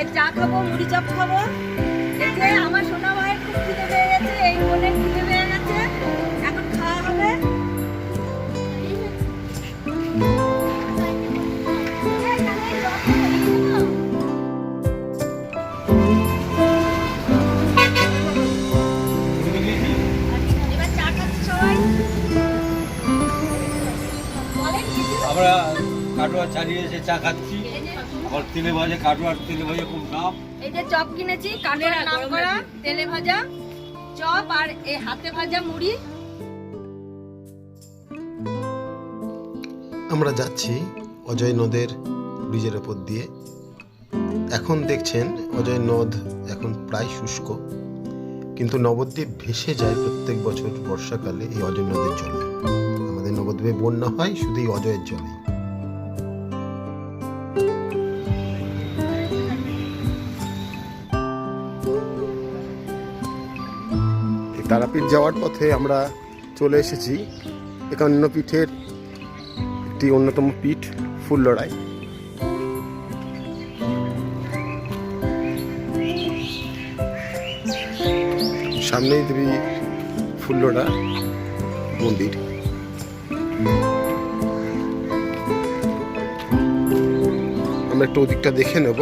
এই চা খাব, মুড়ি চপ খাব। আমার সোনা ভাইয়ের খুব খিদে পেয়ে গেছে, এই বোনের খিদে পেয়ে গেছে। এখন খাওয়া হবে? আমরা কাটোয়া চালিয়ে এসে চা খাচ্ছি। তেলে ভাজে কাটোয়ার তেলে ভাজে খুব নাম এই যে চপ কিনেছি কাঠের নাম করা তেলে ভাজা চপ আর এই হাতে ভাজা মুড়ি। আমরা যাচ্ছি অজয় নদের ব্রিজের ওপর দিয়ে। এখন দেখছেন অজয় নদ এখন প্রায় শুষ্ক কিন্তু নবদ্বীপ ভেসে যায় প্রত্যেক বছর বর্ষাকালে এই অজয় নদের জলে। আমাদের নবদ্বীপে বন্যা হয় শুধু এই অজয়ের জলে তারাপীঠ যাওয়ার পথে আমরা চলে এসেছি একান্ন পীঠের একটি অন্যতম পীঠ, ফুল লড়াই। সামনেই দেবী ফুল্লড়া মন্দির। আমরা একটু ওদিকটা দেখে নেব।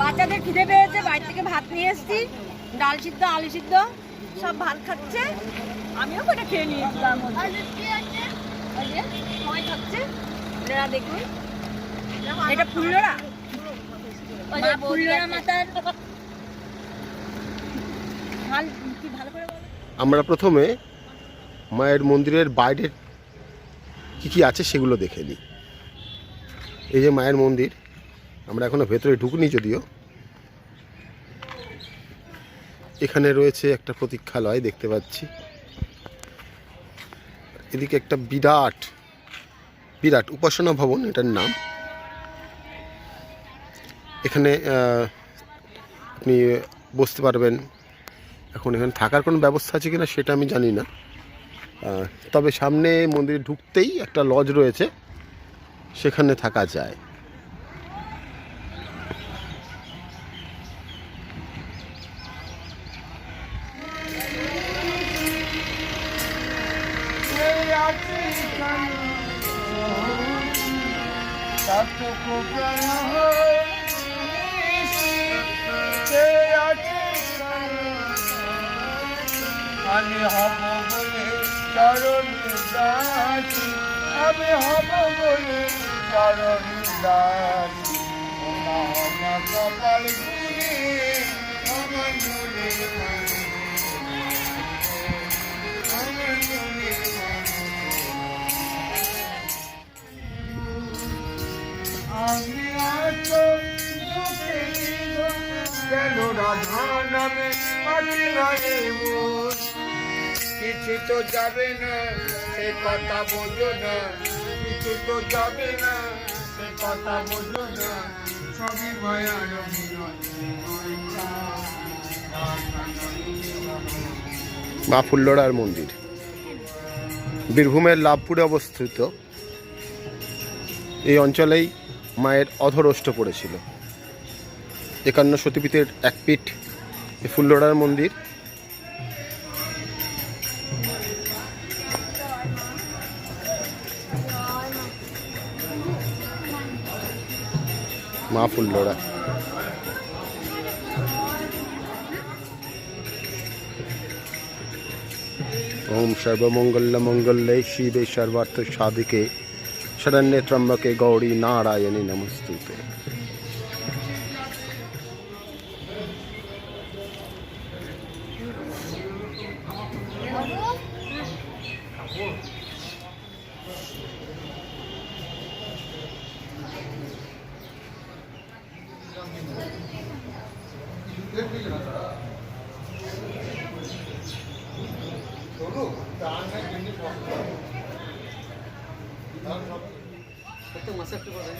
বাচ্চাদের খিদে পেয়েছে বাড়ি থেকে ভাত নিয়ে এসেছি ডাল সিদ্ধ আলু সিদ্ধ সব ভাত খাচ্ছে। আমিও কটা খেয়ে সবাই খাচ্ছে। এরা দেখুন। এটা ফুল্লরা ফুল্লরা মাতার। ভালো করে আমরা প্রথমে মায়ের মন্দিরের বাইরের কি কি আছে সেগুলো দেখে নিই। এই যে মায়ের মন্দির, আমরা এখনও ভেতরে ঢুকিনি যদিও। এখানে রয়েছে একটা প্রতীক্ষালয় দেখতে পাচ্ছি। এদিকে একটা বিরাট বিরাট উপাসনা ভবন, এটার নাম। এখানে আপনি বসতে পারবেন। এখন এখানে থাকার কোনো ব্যবস্থা আছে কিনা সেটা আমি জানি না। তবে সামনে মন্দিরে ঢুকতেই একটা লজ রয়েছে। সেখানে থাকা যায়। আমি হব বলে চরণ দাসী আমি হব বলে চরণ দাসী আমার কপাল ঘুরে আমার নুরে আমার আমি কেন রাধা নামে আটলারে মোর কিছু তো যাবে না, সে কথা বোঝো না। কিছু তো যাবে না, সে কথা বোঝো না। সবই মায়ার অভিনয়। মা ফুল্লড়ার মন্দির। বীরভূমের লাভপুরে অবস্থিত। এই অঞ্চলেই মায়ের অধরষ্ট পড়েছিল। একান্ন সতীপীঠের এক পীঠ ফুল্লড়ার মন্দির। মা ফুল্লড়া ওম সর্বমঙ্গল্য মঙ্গলে শিবে সর্বার্থ সাধিকে শরণ্যে ত্রম্বকে গৌরী নারায়ণী নমস্তুতে। একটু মাসে একটু করে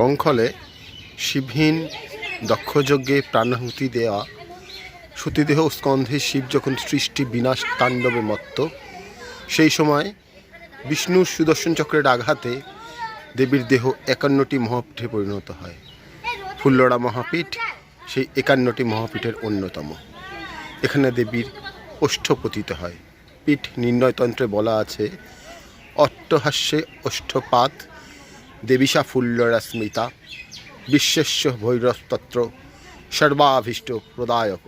কঙ্খলে শিবহীন দক্ষযজ্ঞে প্রাণাহুতি দেওয়া সতীদেহ স্কন্ধে শিব যখন সৃষ্টি বিনাশ তাণ্ডবে মত্ত, সেই সময় বিষ্ণুর সুদর্শন চক্রের আঘাতে দেবীর দেহ একান্নটি মহাপীঠে পরিণত হয়। ফুল্লরা মহাপীঠ সেই একান্নটি মহাপীঠের অন্যতম। এখানে দেবীর ওষ্ঠ পতিত হয়। পীঠ নির্ণয়তন্ত্রে বলা আছে, অট্টহাস্যে ওষ্ঠপাত দেবীশা ফুল্লরা স্মিতা বিশ্বেশ্ব ভৈরস্তত্র সর্বাভীষ্ট প্রদায়ক।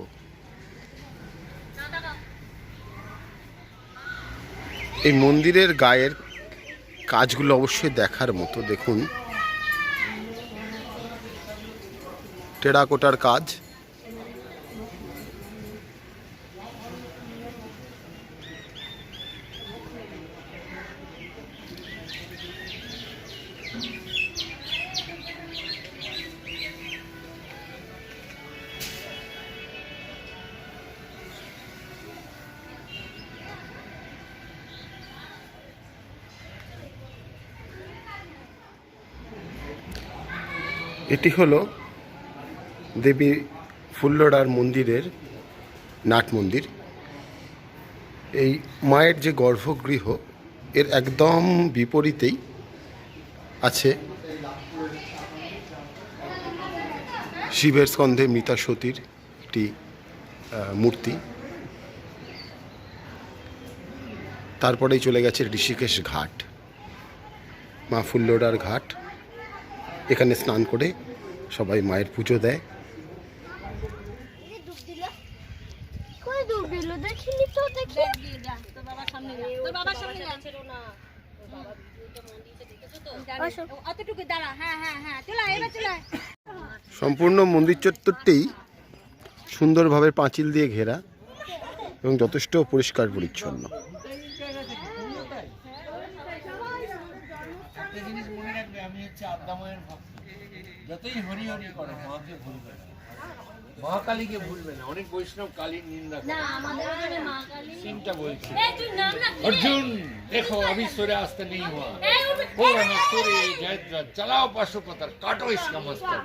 এই মন্দিরের গায়ের কাজগুলো অবশ্যই দেখার মতো দেখুন। টেরাকোটার কাজ। এটি হলো দেবী ফুল্লরার মন্দিরের নাট মন্দির। এই মায়ের যে গর্ভগৃহ, এর একদম বিপরীতেই আছে শিবের স্কন্ধে মৃতা সতীর একটি মূর্তি। তারপরেই চলে গেছে ঋষিকেশ ঘাট, মা ফুল্লরার ঘাট। এখানে স্নান করে সবাই মায়ের পুজো দেয়। ডুব দিল কই ডুব দিল? দেখিনি তো দেখি। তোর বাবার সামনে যা তোর বাবার সামনে যা আসো। অতটুকু দাঁড়া। হ্যাঁ হ্যাঁ হ্যাঁ। সম্পূর্ণ মন্দির চত্বরটি সুন্দরভাবে পাঁচিল দিয়ে ঘেরা এবং যথেষ্ট পরিষ্কার পরিচ্ছন্ন একটা জিনিস মনে রাখবে আমি হচ্ছে আদ্দাময়ের ভক্ত যতই হরি হরি করো মাকে ভুলবে না। মা ভুলবে না। অনেক বৈষ্ণব কালীর নিন্দা করে। সিনটা বলছে। অর্জুন দেখো অবিশ্বরে আসতে নেই হওয়া पूर्ण सूर्य जयद्र चलाओ पशुपतर काटो इसका मस्तक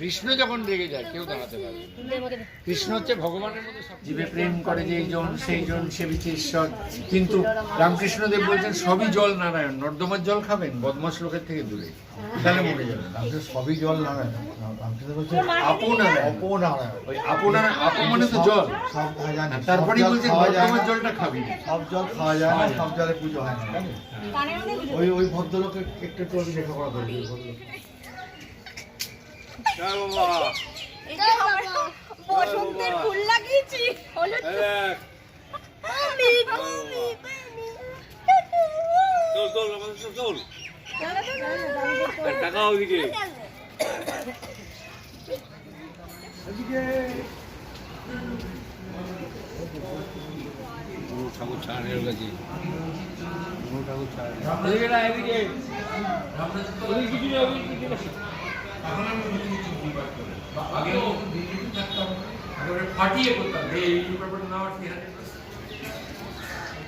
কৃষ্ণ যখন রেগে যায় কেউ দাঁড়াতে পারবে না। কৃষ্ণ হচ্ছে ভগবানের মধ্যে জীবে প্রেম করে যে জন সেই জন সেবিছে ঈশ্বর কিন্তু রামকৃষ্ণদেব বলছেন সবই জল নারায়ণ নর্দমার জল খাবেন বদমাস লোকের থেকে দূরে তাহলে মরে যাবেন সবই জল নারায়ণ রামকৃষ্ণ বলছে আপো নারায়ণ অপনারায়ণ ওই আপো নারায়ণ আপো মানে তো জল সব হ্যাঁ, জানি। সব তারপরেই জল বলছেন খাওয়া যায় নর্দমার না। জলটা খাবি না। সব জল খাওয়া যায় না সব জলে পুজো হয় না জানিস? ওই ওই ভদ্রলোকে একটু একটু আমি লেখাপড়া করি ভদ্রলোক। বসন্তের ফুল লাগিয়েছি হলুদ। চল চল আমাদের চল টাকা ওদিকে। গুরু ঠাকুর ছাড়ের কাছে গুরু ঠাকুর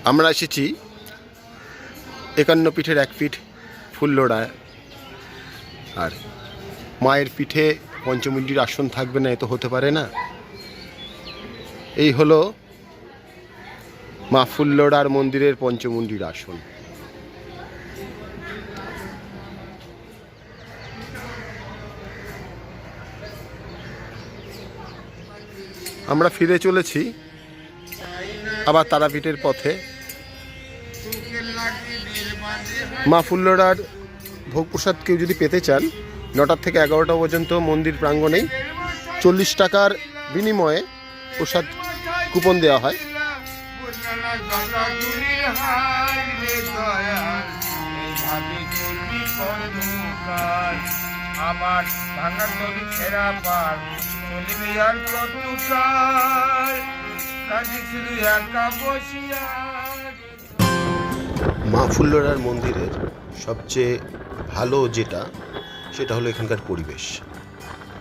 আমরা এসেছি একান্ন পিঠের এক পিঠ ফুল্লড়া আর মায়ের পিঠে পঞ্চমুণ্ডির আসন থাকবে না এ তো হতে পারে না। এই হলো মাফুল্লোড়ার মন্দিরের পঞ্চমুণ্ডির আসন। আমরা ফিরে চলেছি আবার তারাপীঠের পথে। মাফুল্লোড়ার ভোগ প্রসাদ কেউ যদি পেতে চান, নটার থেকে এগারোটা পর্যন্ত মন্দির প্রাঙ্গণেই চল্লিশ টাকার বিনিময়ে প্রসাদ কুপন দেওয়া হয়। আমার ভাঙা পার, চলবে আর মা ফুল্লরার মন্দিরের সবচেয়ে ভালো যেটা, সেটা হলো এখানকার পরিবেশ।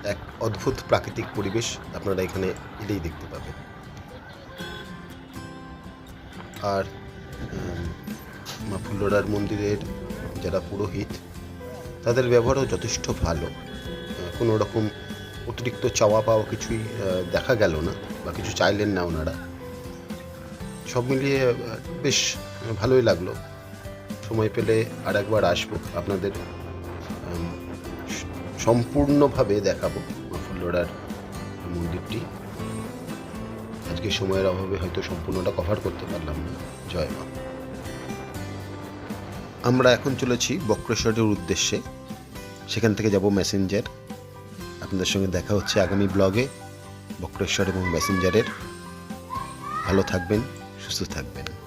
এক অদ্ভুত প্রাকৃতিক পরিবেশ আপনারা এখানে এলেই দেখতে পাবেন। আর মা ফুল্লরার মন্দিরের যারা পুরোহিত, তাদের ব্যবহারও যথেষ্ট ভালো। কোনো রকম অতিরিক্ত চাওয়া পাওয়া কিছুই দেখা গেল না বা কিছু চাইলেন না ওনারা। সব মিলিয়ে বেশ ভালোই লাগল। সময় পেলে আর একবার আসব আপনাদের সম্পূর্ণভাবে দেখাবো ফুল্লরার মন্দিরটি। আজকে সময়ের অভাবে হয়তো সম্পূর্ণটা কভার করতে পারলাম না। জয় মা। আমরা এখন চলেছি বক্রেশ্বরের উদ্দেশ্যে। সেখান থেকে যাব মেসেঞ্জার আপনাদের সঙ্গে দেখা হচ্ছে আগামী ব্লগে বক্রেশ্বর এবং মেসেঞ্জারের ভালো থাকবেন, সুস্থ থাকবেন।